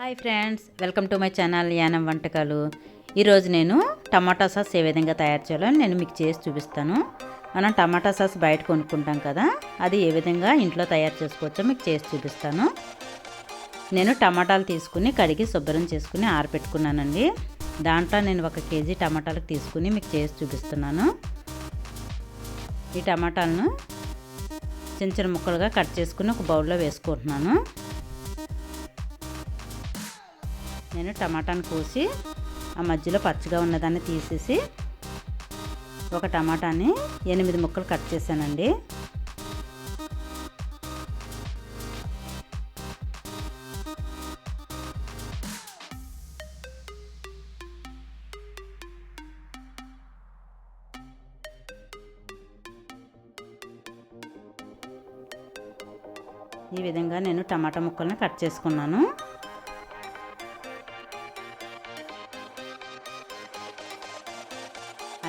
Hi friends welcome to my channel Yanam వంటకాలు. ఈరోజు నేను టమాటా సాస్ ఏ విధంగా తయారు చేయాలో నేను మీకు చేసి చూపిస్తాను. మనం టమాటా సాస్ బయట కొనుక్కుంటాం కదా అది ఏ విధంగా ఇంట్లో తయారు చేసుకోవచ్చో మీకు చేసి చూపిస్తాను. నేను టమాటాలు తీసుకుని కడిగి శుభ్రం చేసుకుని ఆరబెట్టుకున్నానండి దాంట్లో నేను ఒక కేజీ టమాటాలు తీసుకుని మీకు చేసి చూపిస్తున్నాను. ఈ టమాటాలను చిన్న చిన్న ముక్కలుగా కట్ చేసుకుని ఒక బౌల్లో వేసుకుంటున్నాను. నేను టమాటాను కోసి ఆ మధ్యలో పచ్చగా ఉన్నదాన్ని తీసేసి ఒక టమాటాని ఎనిమిది ముక్కలు కట్ చేశానండి. ఈ విధంగా నేను టమాటా ముక్కల్ని కట్ చేసుకున్నాను.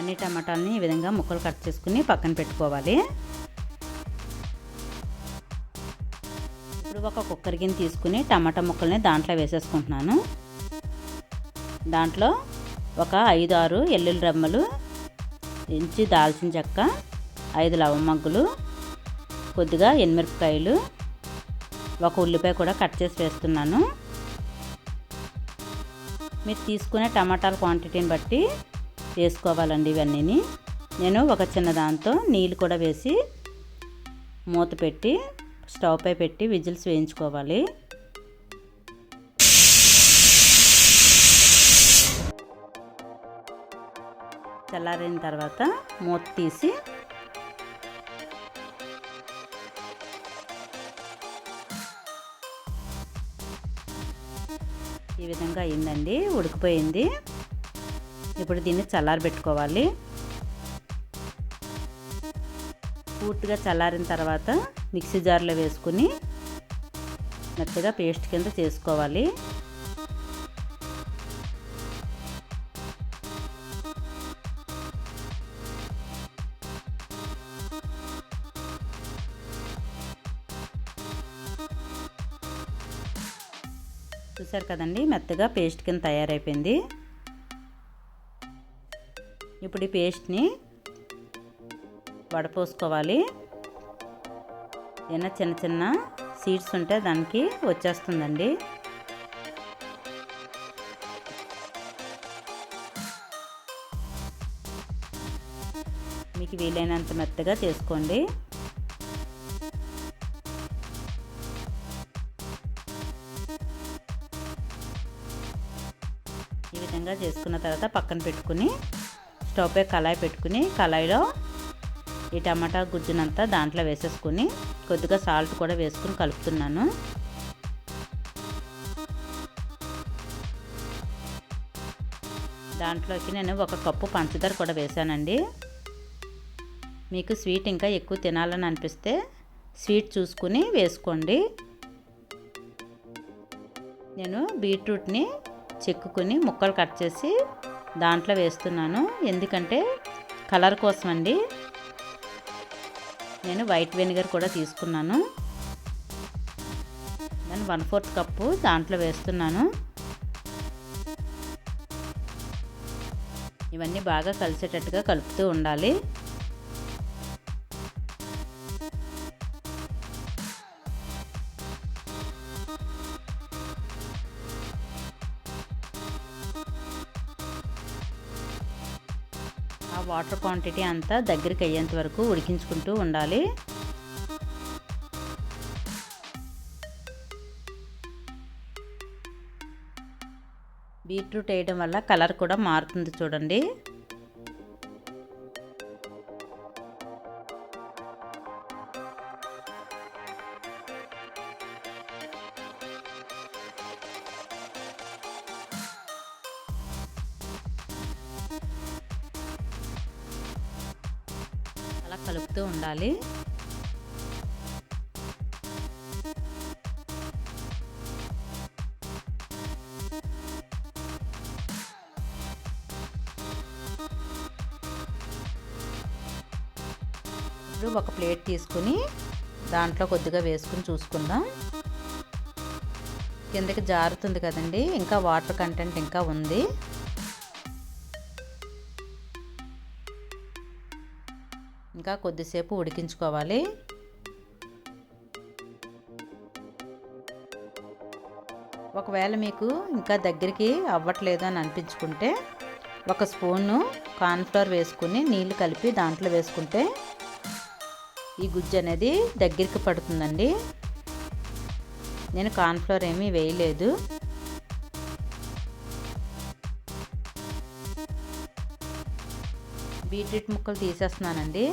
అన్ని టమాటాలని ఈ విధంగా ముక్కలు కట్ చేసుకుని పక్కన పెట్టుకోవాలి. ఇప్పుడు ఒక కుక్కర్ గిన్నె తీసుకుని టమాటా ముక్కల్ని దాంట్లో వేసేసుకుంటున్నాను. దాంట్లో ఒక ఐదు ఆరు ఎల్లుల్లి రమ్మలు ఇంచి దాల్చిన చెక్క ఐదు లవమగ్గులు కొద్దిగా ఎనిమిరపకాయలు ఒక ఉల్లిపాయ కూడా కట్ చేసి వేస్తున్నాను. మీరు తీసుకునే టమాటాల క్వాంటిటీని బట్టి వేసుకోవాలండి ఇవన్నీ నేను ఒక చిన్న దాంతో నీళ్ళు కూడా వేసి మూత పెట్టి స్టవ్ పై పెట్టి విజిల్స్ వేయించుకోవాలి. చల్లారిన తర్వాత మూత తీసి ఈ విధంగా అయిందండి ఉడికిపోయింది. ఇప్పుడు దీన్ని చల్లారబెట్టుకోవాలి. పూర్తిగా చల్లారిన తర్వాత మిక్సీ జార్లో వేసుకుని మెత్తగా పేస్ట్ కింద చేసుకోవాలి. చూసారు కదండి మెత్తగా పేస్ట్ కింద తయారైపోయింది. ఇప్పుడు ఈ పేస్ట్ని వడపోసుకోవాలి. ఏమైనా చిన్న చిన్న సీడ్స్ ఉంటే దానికి వచ్చేస్తుందండి. మీకు వీలైనంత మెత్తగా చేసుకోండి. ఈ విధంగా చేసుకున్న తర్వాత పక్కన పెట్టుకుని స్టవ్ పై కళాయి పెట్టుకుని కళాయిలో ఈ టమాటా గుజ్జునంతా దాంట్లో వేసేసుకుని కొద్దిగా సాల్ట్ కూడా వేసుకుని కలుపుతున్నాను. దాంట్లోకి నేను ఒక కప్పు పంచదార కూడా వేసానండి మీకు స్వీట్ ఇంకా ఎక్కువ తినాలని అనిపిస్తే స్వీట్ చూసుకుని వేసుకోండి. నేను బీట్రూట్ని చెక్కుకుని ముక్కలు కట్ చేసి దాంట్లో వేస్తున్నాను. ఎందుకంటే కలర్ కోసం అండి నేను వైట్ వెనిగర్ కూడా తీసుకున్నాను. దాని వన్ ఫోర్త్ కప్పు దాంట్లో వేస్తున్నాను. ఇవన్నీ బాగా కలిసేటట్టుగా కలుపుతూ ఉండాలి. వాటర్ క్వాంటిటీ అంతా దగ్గరికి అయ్యేంత వరకు ఉడికించుకుంటూ ఉండాలి. బీట్రూట్ వేయడం వల్ల కలర్ కూడా మారుతుంది చూడండి. కలుపుతూ ఉండాలి. ఇప్పుడు ఒక ప్లేట్ తీసుకుని దాంట్లో కొద్దిగా వేసుకుని చూసుకుందాం. కిందకి జారుతుంది కదండి ఇంకా వాటర్ కంటెంట్ ఇంకా ఉంది. ఇంకా కొద్దిసేపు ఉడికించుకోవాలి. ఒకవేళ మీకు ఇంకా దగ్గరికి అవ్వట్లేదు అని అనిపించుకుంటే ఒక స్పూను కార్న్ఫ్లవర్ వేసుకుని నీళ్ళు కలిపి దాంట్లో వేసుకుంటే ఈ గుజ్జు అనేది దగ్గరికి పడుతుందండి. నేను కార్న్ఫ్లవర్ ఏమీ వేయలేదు. బీట్రూట్ ముక్కలు తీసేస్తున్నానండి.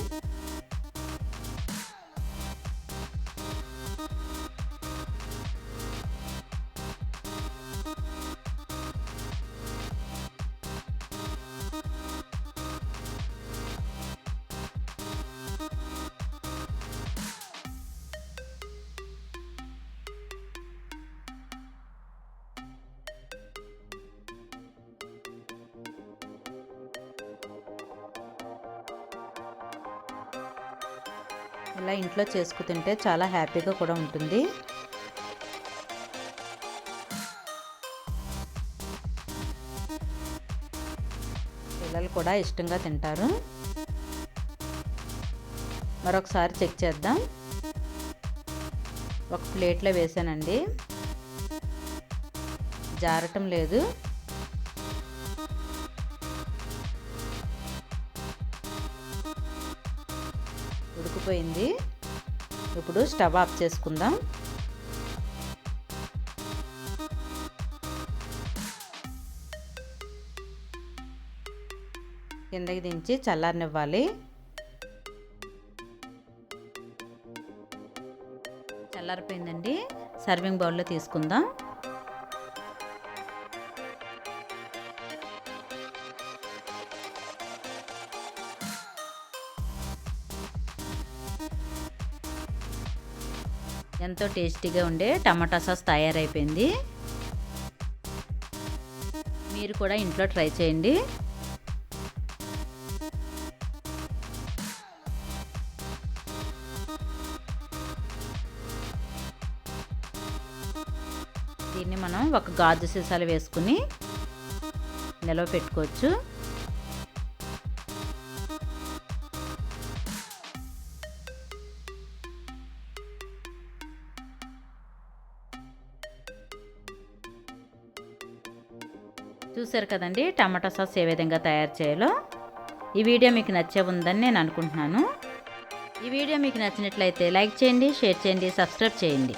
ఇలా ఇంట్లో చేసుకు తింటే చాలా హ్యాపీగా కూడా ఉంటుంది. పిల్లలు కూడా ఇష్టంగా తింటారు. మరొకసారి చెక్ చేద్దాం. ఒక ప్లేట్లో వేసానండి. జారటం లేదు. అయిపోయింది. ఇప్పుడు స్టవ్ ఆఫ్ చేసుకుందాం. కిందకి దించి చల్లారనివ్వాలి. చల్లారిపోయిందండి. సర్వింగ్ బౌల్లో తీసుకుందాం. ఎంతో టేస్టీగా ఉండే టమాటా సాస్ తయారైపోయింది. మీరు కూడా ఇంట్లో ట్రై చేయండి. దీన్ని మనం ఒక గాజు సీసాలు వేసుకుని నిలవ పెట్టుకోవచ్చు. చూసారు కదండి? టమాటా సాస్ ఏ విధంగా తయారు చేయాలో. ఈ వీడియో మీకు నచ్చే ఉందని నేను అనుకుంటున్నాను. ఈ వీడియో మీకు నచ్చినట్లయితే లైక్ చేయండి షేర్ చేయండి సబ్స్క్రైబ్ చేయండి.